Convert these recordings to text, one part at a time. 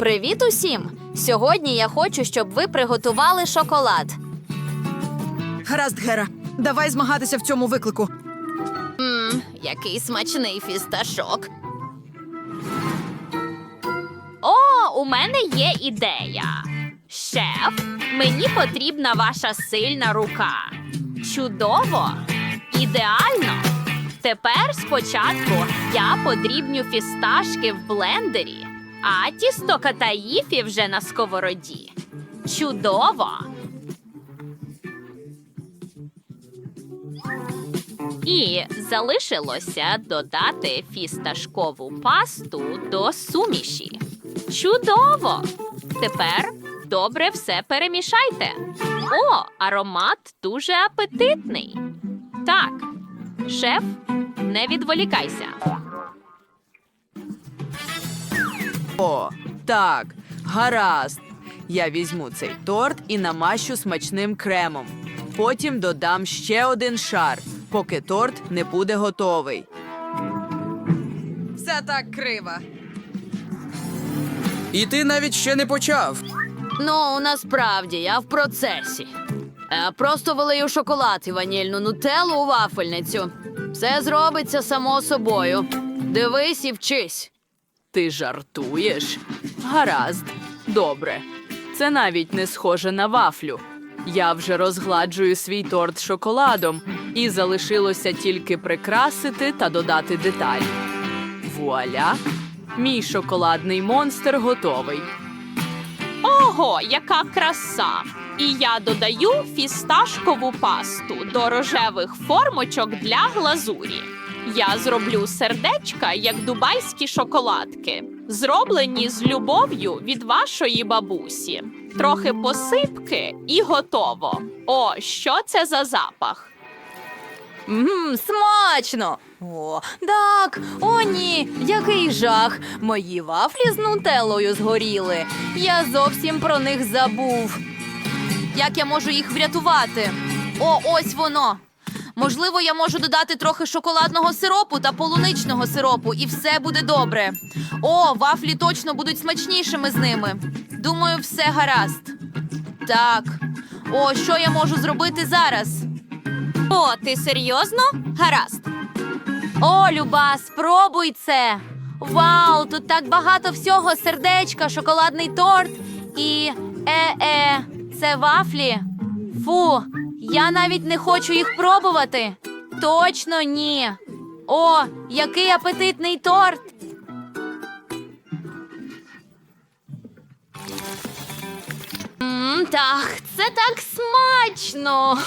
Привіт усім! Сьогодні я хочу, щоб ви приготували шоколад. Гаразд, Гера, давай змагатися в цьому виклику. Мм, який смачний фісташок. О, у мене є ідея. Шеф, мені потрібна ваша сильна рука. Чудово! Ідеально! Тепер спочатку я подрібню фісташки в блендері, а тісто катаїфі вже на сковороді. Чудово! І залишилося додати фісташкову пасту до суміші. Чудово! Тепер добре все перемішайте. О, аромат дуже апетитний. Так, шеф, не відволікайся. О, так, гаразд. Я візьму цей торт і намащу смачним кремом. Потім додам ще один шар, поки торт не буде готовий. Все так криво. І ти навіть ще не почав. Ну, насправді, я в процесі. Е, Просто вилию шоколад і ванільну нутеллу у вафельницю. Все зробиться само собою. Дивись і вчись. Ти жартуєш? Гаразд, добре. Це навіть не схоже на вафлю. Я вже розгладжую свій торт шоколадом, і залишилося тільки прикрасити та додати деталі. Вуаля! Мій шоколадний монстр готовий. Ого, яка краса! І я додаю фісташкову пасту до рожевих формочок для глазурі. Я зроблю сердечка, як дубайські шоколадки, зроблені з любов'ю від вашої бабусі. Трохи посипки і готово. О, що це за запах? Мм, смачно! О, так, о ні, який жах! Мої вафлі з нутеллою згоріли. Я зовсім про них забув. Як я можу їх врятувати? О, ось воно. Можливо, я можу додати трохи шоколадного сиропу та полуничного сиропу, і все буде добре. О, вафлі точно будуть смачнішими з ними. Думаю, все гаразд. Так. О, що я можу зробити зараз? О, ти серйозно? Гаразд. О, Люба, спробуй це. Вау, тут так багато всього: сердечка, шоколадний торт і е-е, це вафлі. Фу, я навіть не хочу їх пробувати. Точно ні. О, який апетитний торт. М, так, це так смачно.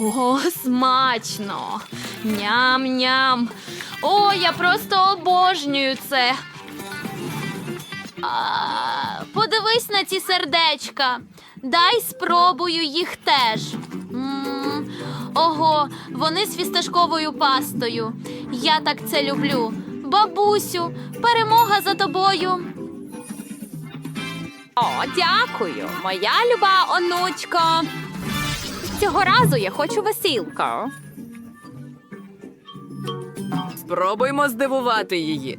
О, смачно. Ням-ням. О, я просто обожнюю це. А, подивись на ці сердечка. Дай спробую їх теж. М, Ого, вони з фісташковою пастою. Я так це люблю. Бабусю, перемога за тобою. О, дякую, моя люба онучко. Цього разу я хочу весілку. Спробуймо здивувати її.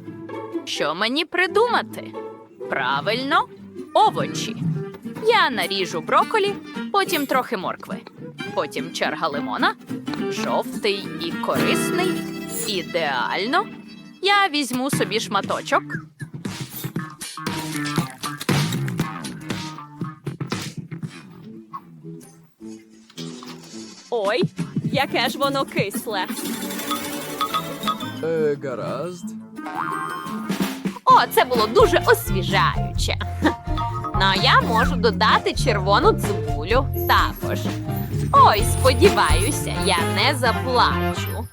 Що мені придумати? Правильно, овочі. Я наріжу броколі, потім трохи моркви. Потім черга лимона, жовтий і корисний. Ідеально. Я візьму собі шматочок. Ой, яке ж воно кисле. Е, гаразд. О, це було дуже освіжаюче. Ну, а я можу додати червону цибулю також. Ой, сподіваюся, я не заплачу.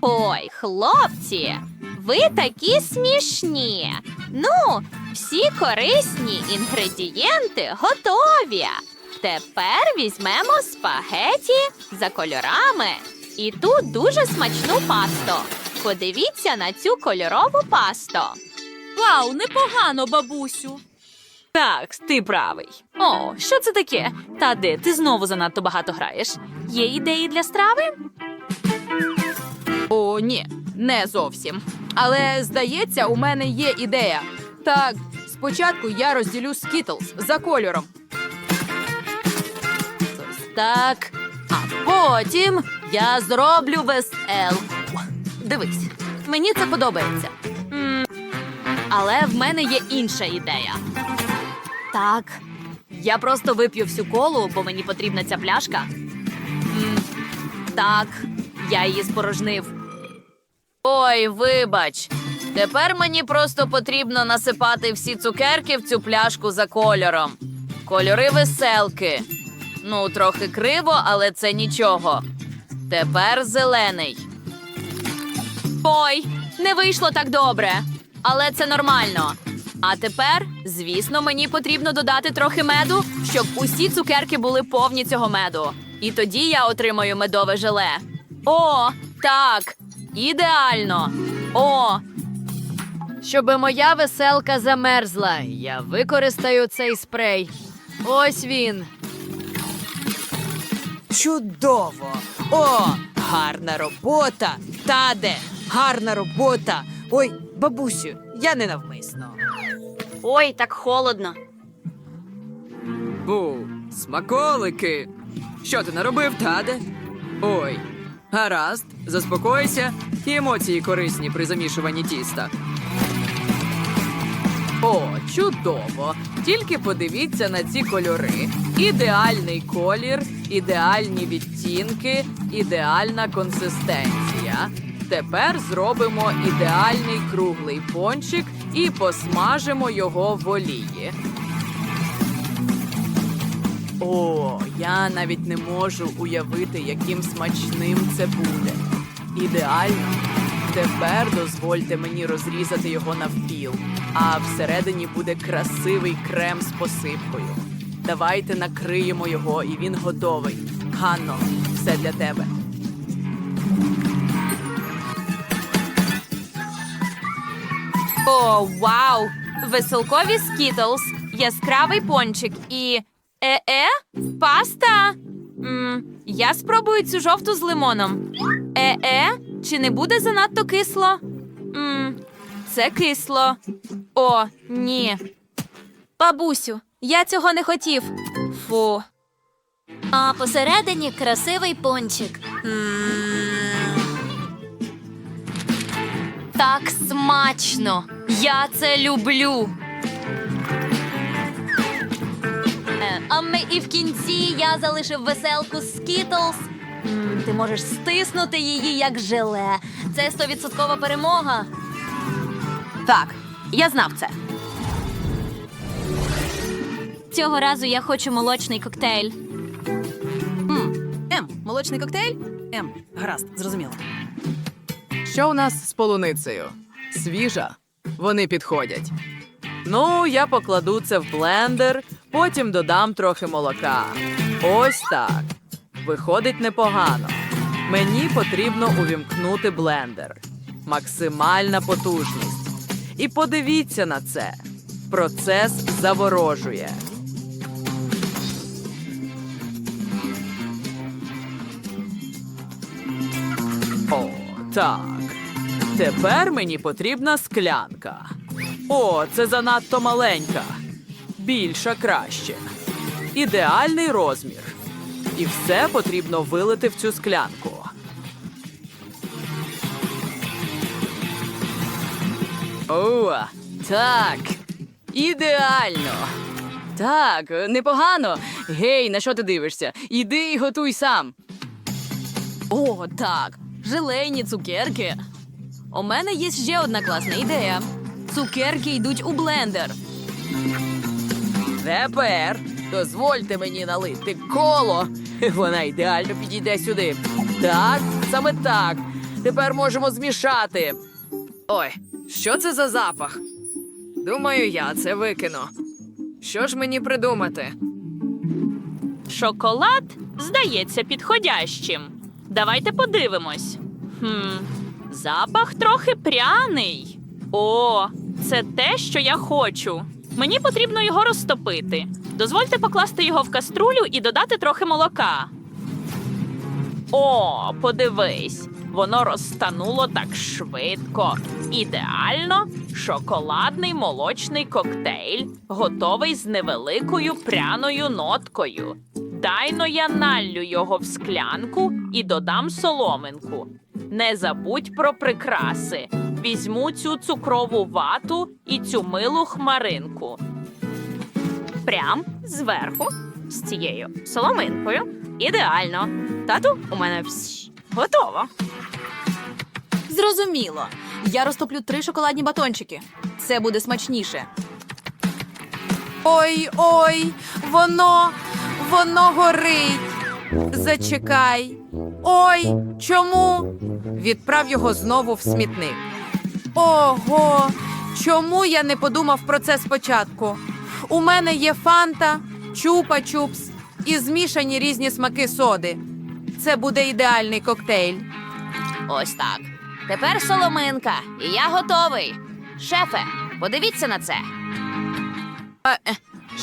Ой, хлопці, ви такі смішні. Ну, всі корисні інгредієнти готові. Тепер візьмемо спагеті за кольорами. І тут дуже смачну пасту. Подивіться на цю кольорову пасту. Вау, непогано, бабусю. Так, ти правий. О, що це таке? Та де ти знову занадто багато граєш? Є ідеї для страви? О, ні. не зовсім. Але здається, у мене є ідея. Так, спочатку я розділю Skittles за кольором. Ось так. А потім я зроблю веселку. Дивись, мені це подобається. Але в мене є інша ідея. Так. Я просто вип'ю всю колу, бо мені потрібна ця пляшка. М, Так, я її спорожнив. Ой, вибач. Тепер мені просто потрібно насипати всі цукерки в цю пляшку за кольором. Кольори веселки. Ну, трохи криво, але це нічого. Тепер зелений. Ой, не вийшло так добре. Але це нормально. А тепер, звісно, мені потрібно додати трохи меду, щоб усі цукерки були повні цього меду. І тоді я отримаю медове желе. О, так, ідеально. О, Щоби моя веселка замерзла, я використаю цей спрей. Ось він. Чудово! О, гарна робота! Таде, гарна робота! Ой, бабусю, я не навмисно. ой, так холодно. Бу, смаколики. Що ти наробив, таде? Ой, гаразд, заспокойся, і емоції корисні при замішуванні тіста. О, чудово! Тільки подивіться на ці кольори. Ідеальний колір, ідеальні відтінки, ідеальна консистенція. Тепер зробимо ідеальний круглий пончик і посмажимо його в олії. О, я навіть не можу уявити, яким смачним це буде. Ідеально. Тепер дозвольте мені розрізати його навпіл, а всередині буде красивий крем з посипкою. Давайте накриємо його, і він готовий. Ганно, все для тебе. О, вау! Веселкові скітлс, яскравий пончик і. Е-е? Паста? м я спробую цю жовту з лимоном. Е-е? Чи не буде занадто кисло? м це кисло. О, ні. Бабусю, я цього не хотів. Фу. А посередині красивий пончик. Так смачно! Я це люблю. Е, А ми і в кінці я залишив веселку. М, Ти можеш стиснути її як желе. Це стовідсоткова перемога. Так, я знав це. Цього разу я хочу молочний коктейль. Ем, молочний коктейль? Ем, гаразд, зрозуміло. Що у нас з полуницею? Свіжа. Вони підходять. Ну, я покладу це в блендер, потім додам трохи молока. Ось так. Виходить непогано. Мені потрібно увімкнути блендер. Максимальна потужність. І подивіться на це. Процес заворожує. О, так. Тепер мені потрібна склянка. О, це занадто маленька. Більша краще. Ідеальний розмір. І все потрібно вилити в цю склянку. О, так. Ідеально. Так, непогано. Гей, на що ти дивишся? Іди і готуй сам. О, так. Желейні цукерки. У мене є ще одна класна ідея. Цукерки йдуть у блендер. Тепер дозвольте мені налити коло. Вона ідеально підійде сюди. Так, саме так. Тепер можемо змішати. Ой, що це за запах? Думаю, я це викину. Що ж мені придумати? Шоколад здається підходящим. Давайте подивимось. Хм, запах трохи пряний. О, це те, що я хочу. Мені потрібно його розтопити. Дозвольте покласти його в каструлю і додати трохи молока. О, подивись. Воно розтануло так швидко. Ідеально шоколадний молочний коктейль, готовий з невеликою пряною ноткою. Дайно я наллю його в склянку і додам соломинку. Не забудь про прикраси. Візьму цю цукрову вату і цю милу хмаринку. Прям зверху з цією соломинкою. Ідеально. Тату, у мене вс- готово. Зрозуміло. Я розтоплю три шоколадні батончики. Це буде смачніше. Ой, ой, воно, воно горить. Зачекай. Ой, чому? Відправ його знову в смітник. Ого, чому я не подумав про це спочатку? У мене є фанта, чупа-чупс і змішані різні смаки соди. Це буде ідеальний коктейль. Ось так. Тепер соломинка, і я готовий. Шефе, подивіться на це. А, е,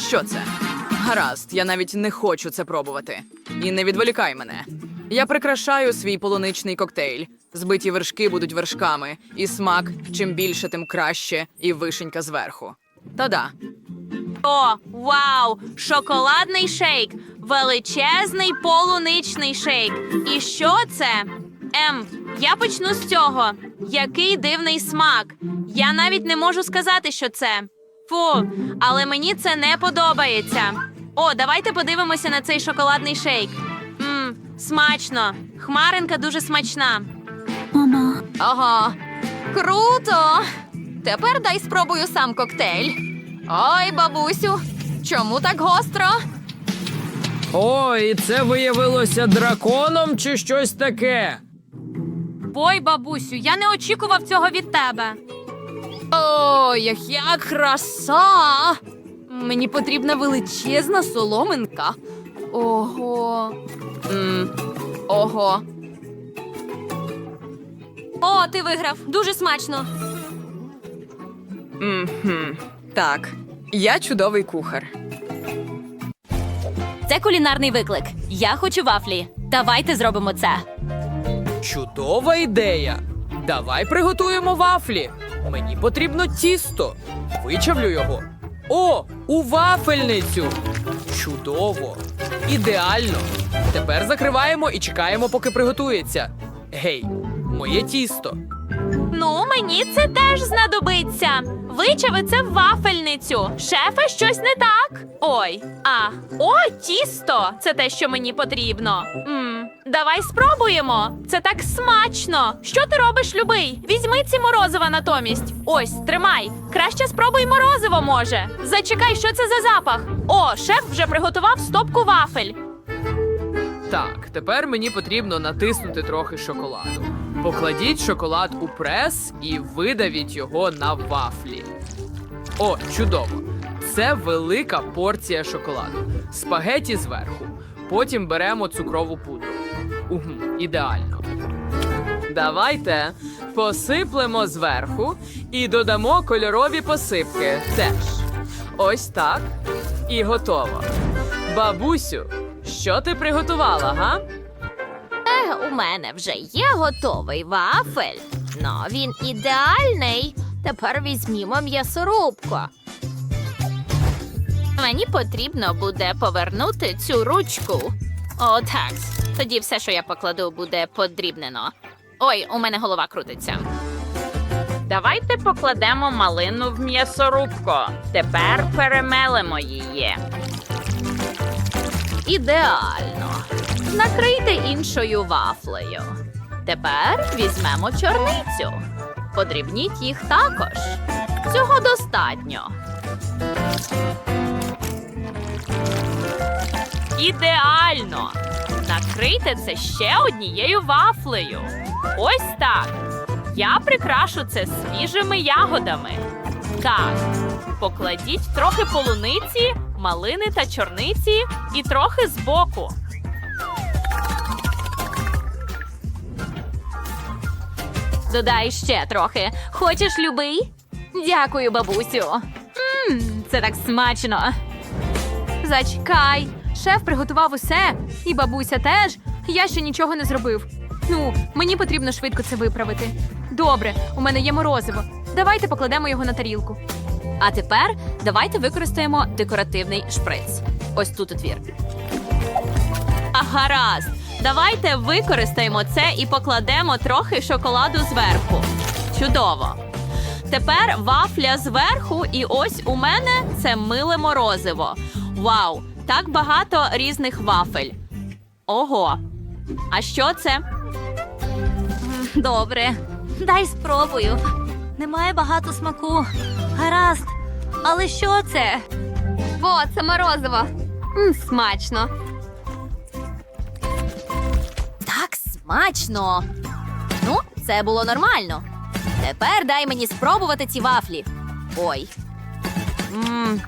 що це? Гаразд, я навіть не хочу це пробувати. І не відволікай мене. Я прикрашаю свій полуничний коктейль. Збиті вершки будуть вершками, і смак чим більше, тим краще, і вишенька зверху. Та-да, О, вау! Шоколадний шейк, величезний полуничний шейк. І що це? Ем, я почну з цього. Який дивний смак. Я навіть не можу сказати, що це. Фу, але мені це не подобається. О, давайте подивимося на цей шоколадний шейк. Смачно. Хмаринка дуже смачна. Ага. Круто! Тепер дай спробую сам коктейль. Ой, бабусю, чому так гостро? Ой, це виявилося драконом чи щось таке? Ой, бабусю, я не очікував цього від тебе. Ой, яка краса! Мені потрібна величезна соломинка. Ого. м Ого. О, ти виграв. Дуже смачно. Мгм. Так, я чудовий кухар. Це кулінарний виклик. Я хочу вафлі. Давайте зробимо це. Чудова ідея. Давай приготуємо вафлі. Мені потрібно тісто. Вичавлю його. О, у вафельницю. Чудово. Ідеально. Тепер закриваємо і чекаємо, поки приготується. Гей, моє тісто. Ну, мені це теж знадобиться. Вичави це в вафельницю. Шефе, щось не так. Ой, а о, тісто! Це те, що мені потрібно. м давай спробуємо. Це так смачно. Що ти робиш, любий? Візьми ці морозива натомість. Ось, тримай. Краще спробуй морозиво, може. Зачекай, що це за запах. О, шеф вже приготував стопку вафель. Так, тепер мені потрібно натиснути трохи шоколаду. Покладіть шоколад у прес і видавіть його на вафлі. О, чудово! Це велика порція шоколаду. Спагеті зверху. Потім беремо цукрову пудру. Угу, ідеально. Давайте посиплемо зверху і додамо кольорові посипки теж. Ось так. І готово. Бабусю, що ти приготувала, га? У мене вже є готовий вафель. Ну, він ідеальний. Тепер візьмімо м'ясорубку. Мені потрібно буде повернути цю ручку. О, так. Тоді все, що я покладу, буде подрібнено. Ой, у мене голова крутиться. Давайте покладемо малину в м'ясорубку. Тепер перемелемо її. Ідеально. Накрийте іншою вафлею. Тепер візьмемо чорницю. Подрібніть їх також. Цього достатньо. Ідеально! Накрийте це ще однією вафлею. Ось так. Я прикрашу це свіжими ягодами. Так, покладіть трохи полуниці, малини та чорниці і трохи збоку. Додай ще трохи. Хочеш любий? Дякую, бабусю. Мм, це так смачно. Зачекай. Шеф приготував усе, і бабуся теж. Я ще нічого не зробив. Ну, мені потрібно швидко це виправити. Добре, у мене є морозиво. Давайте покладемо його на тарілку. А тепер давайте використаємо декоративний шприц. Ось тут отвір. А гаразд. Давайте використаємо це і покладемо трохи шоколаду зверху. Чудово. Тепер вафля зверху, і ось у мене це миле морозиво. Вау! Так багато різних вафель. Ого. А що це? Добре. Дай спробую. Немає багато смаку. Гаразд. Але що це? О, це морозиво. М, смачно. Так смачно. Ну, це було нормально. Тепер дай мені спробувати ці вафлі. Ой. Мм,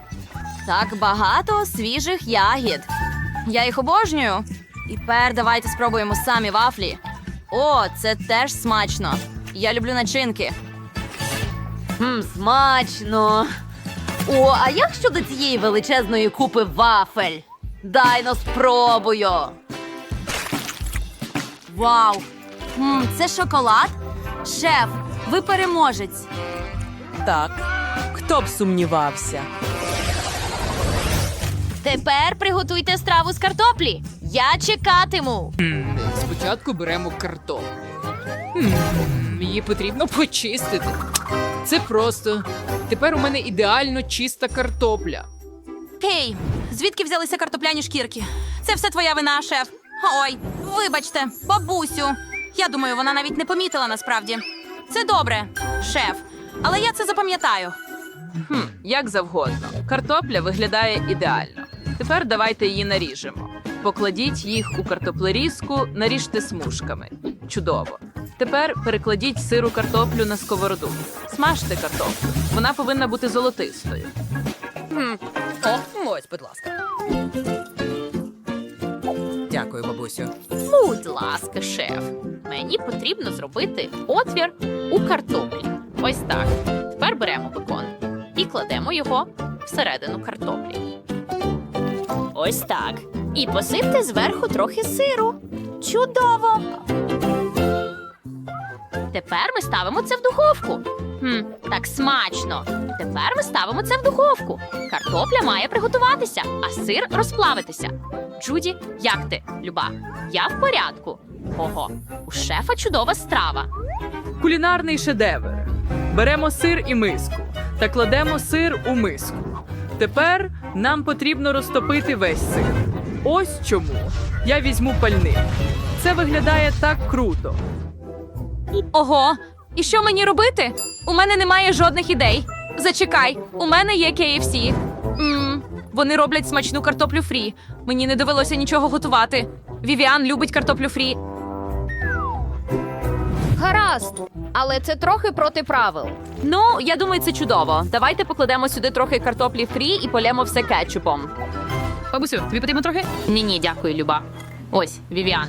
так багато свіжих ягід. Я їх обожнюю. І тепер давайте спробуємо самі вафлі. О, це теж смачно. Я люблю начинки. Мм, смачно. О, а як щодо цієї величезної купи вафель? Дай но спробую. Вау! М, це шоколад? Шеф, ви переможець. Так. Хто б сумнівався? Тепер приготуйте страву з картоплі. Я чекатиму. Спочатку беремо картоплю. М, Її потрібно почистити. Це просто. Тепер у мене ідеально чиста картопля. Гей, звідки взялися картопляні шкірки? Це все твоя вина, шеф. Ой, вибачте, бабусю. Я думаю, вона навіть не помітила насправді. Це добре, шеф. Але я це запам'ятаю. Хм, як завгодно. Картопля виглядає ідеально. Тепер давайте її наріжемо. Покладіть їх у картоплерізку, наріжте смужками. Чудово. Тепер перекладіть сиру картоплю на сковороду. Смажте картоплю. Вона повинна бути золотистою. О, ось, будь ласка. Дякую, бабусю. Будь ласка, шеф. Мені потрібно зробити отвір у картоплі. Ось так. Тепер беремо бекон і кладемо його всередину картоплі. Ось так. І посипте зверху трохи сиру. Чудово! Тепер ми ставимо це в духовку. Хм, так смачно. Тепер ми ставимо це в духовку. Картопля має приготуватися, а сир розплавитися. Джуді, як ти, Люба? Я в порядку. Ого, у шефа чудова страва. Кулінарний шедевр. Беремо сир і миску та кладемо сир у миску. Тепер нам потрібно розтопити весь сир. Ось чому я візьму пальник. Це виглядає так круто. Ого, і що мені робити? У мене немає жодних ідей. Зачекай, у мене є KFC. Мм, вони роблять смачну картоплю фрі. Мені не довелося нічого готувати. Вівіан любить картоплю фрі. Гаразд, але це трохи проти правил. Ну, я думаю, це чудово. Давайте покладемо сюди трохи картоплі фрі і полємо все кетчупом. Бабусю, тобі потрібно трохи? Ні, ні, дякую, Люба. Ось, Вівіан.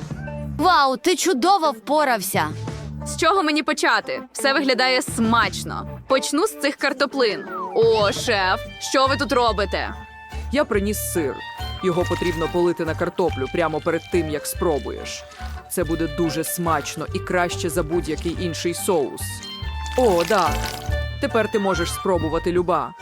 Вау, ти чудово впорався. З чого мені почати? Все виглядає смачно. Почну з цих картоплин. О, шеф, що ви тут робите? Я приніс сир. Його потрібно полити на картоплю прямо перед тим, як спробуєш. Це буде дуже смачно і краще за будь-який інший соус. О, так. Тепер ти можеш спробувати люба.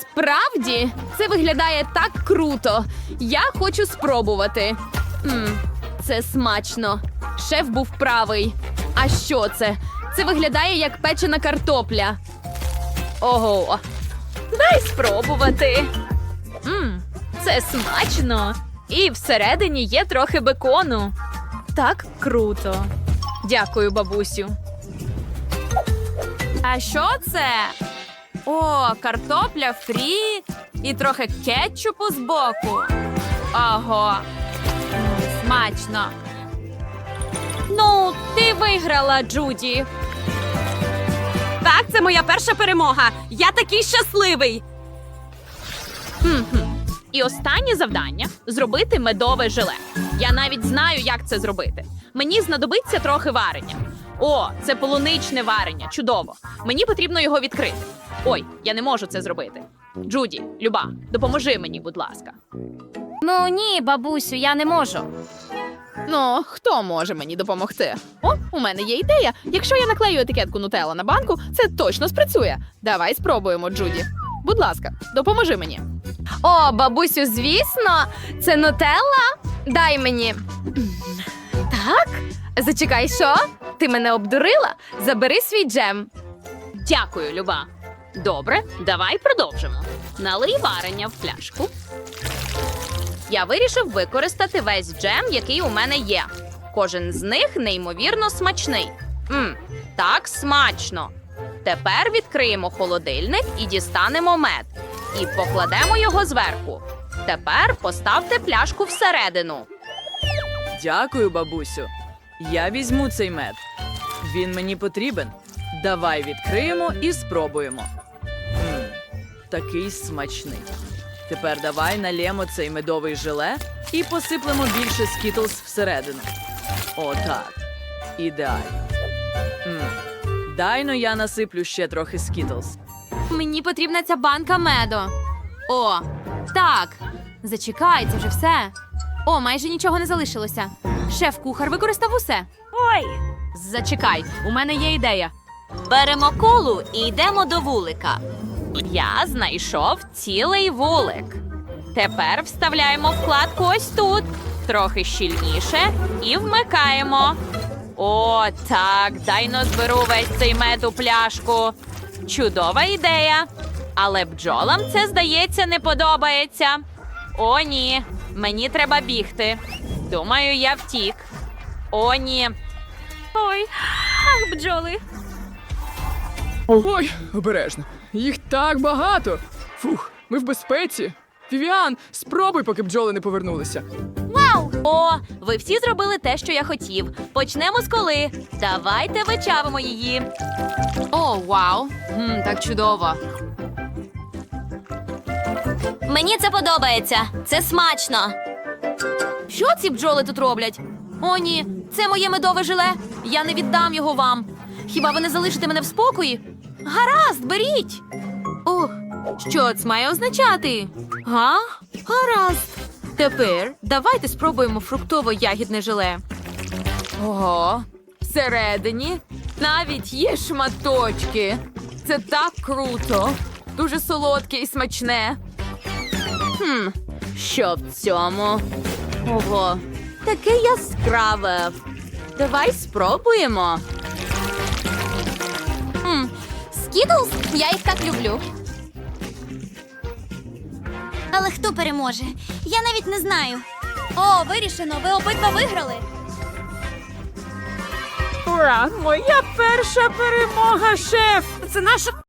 Справді, це виглядає так круто. Я хочу спробувати. Мм, це смачно. Шеф був правий. А що це? Це виглядає як печена картопля. Ого. Дай спробувати. Мм, це смачно. І всередині є трохи бекону. Так круто. Дякую, бабусю. А що це? О, картопля фрі і трохи кетчупу збоку. Ого. М, Смачно. Ну, ти виграла, Джуді. Так, це моя перша перемога. Я такий щасливий. Хм-хм. І останнє завдання зробити медове желе. Я навіть знаю, як це зробити. Мені знадобиться трохи варення. О, це полуничне варення. Чудово. Мені потрібно його відкрити. Ой, я не можу це зробити. Джуді, Люба, допоможи мені, будь ласка. Ну ні, бабусю, я не можу. Ну, хто може мені допомогти? О, у мене є ідея. Якщо я наклею етикетку Нутелла на банку, це точно спрацює. Давай спробуємо, Джуді. Будь ласка, допоможи мені. О, бабусю, звісно, це нутелла? Дай мені. Так? Зачекай, що? Ти мене обдурила? Забери свій джем. Дякую, Люба. Добре, давай продовжимо. Налий варення в пляшку. Я вирішив використати весь джем, який у мене є. Кожен з них неймовірно смачний. Мм, так смачно. Тепер відкриємо холодильник і дістанемо мед. І покладемо його зверху. Тепер поставте пляшку всередину. Дякую, бабусю. Я візьму цей мед. Він мені потрібен. Давай відкриємо і спробуємо. М, такий смачний. Тепер давай налємо цей медовий желе і посиплемо більше скітлс всередину. Отак. Ідеально. М, Дайно я насиплю ще трохи скітлс. Мені потрібна ця банка меду. О, так. Зачекай, це вже все. О, майже нічого не залишилося. Шеф-кухар використав усе. Ой. Зачекай, у мене є ідея. Беремо колу і йдемо до вулика. Я знайшов цілий вулик. Тепер вставляємо вкладку ось тут, трохи щільніше, і вмикаємо. О, так, дайно зберу весь цей мед у пляшку. Чудова ідея. Але бджолам це, здається, не подобається. О, ні, мені треба бігти. Думаю, я втік. О, ні. Ой, ах, бджоли. Ой, обережно. Їх так багато. Фух, ми в безпеці. Вівіан, спробуй, поки бджоли не повернулися. Вау! О, ви всі зробили те, що я хотів. Почнемо з коли. Давайте вичавимо її. О, вау. М, так чудово. Мені це подобається. Це смачно. Що ці бджоли тут роблять? О, ні, це моє медове желе. Я не віддам його вам. Хіба ви не залишите мене в спокої? Гаразд, беріть. Ух, що це має означати? Га? Гаразд. Тепер давайте спробуємо фруктово-ягідне желе. Ого, всередині навіть є шматочки. Це так круто. Дуже солодке і смачне. Хм, що в цьому? Ого, таке яскраве. Давай спробуємо. Скітлз? Я їх так люблю. Але хто переможе? Я навіть не знаю. О, вирішено, ви обидва виграли. Ура! Моя перша перемога, шеф! Це наша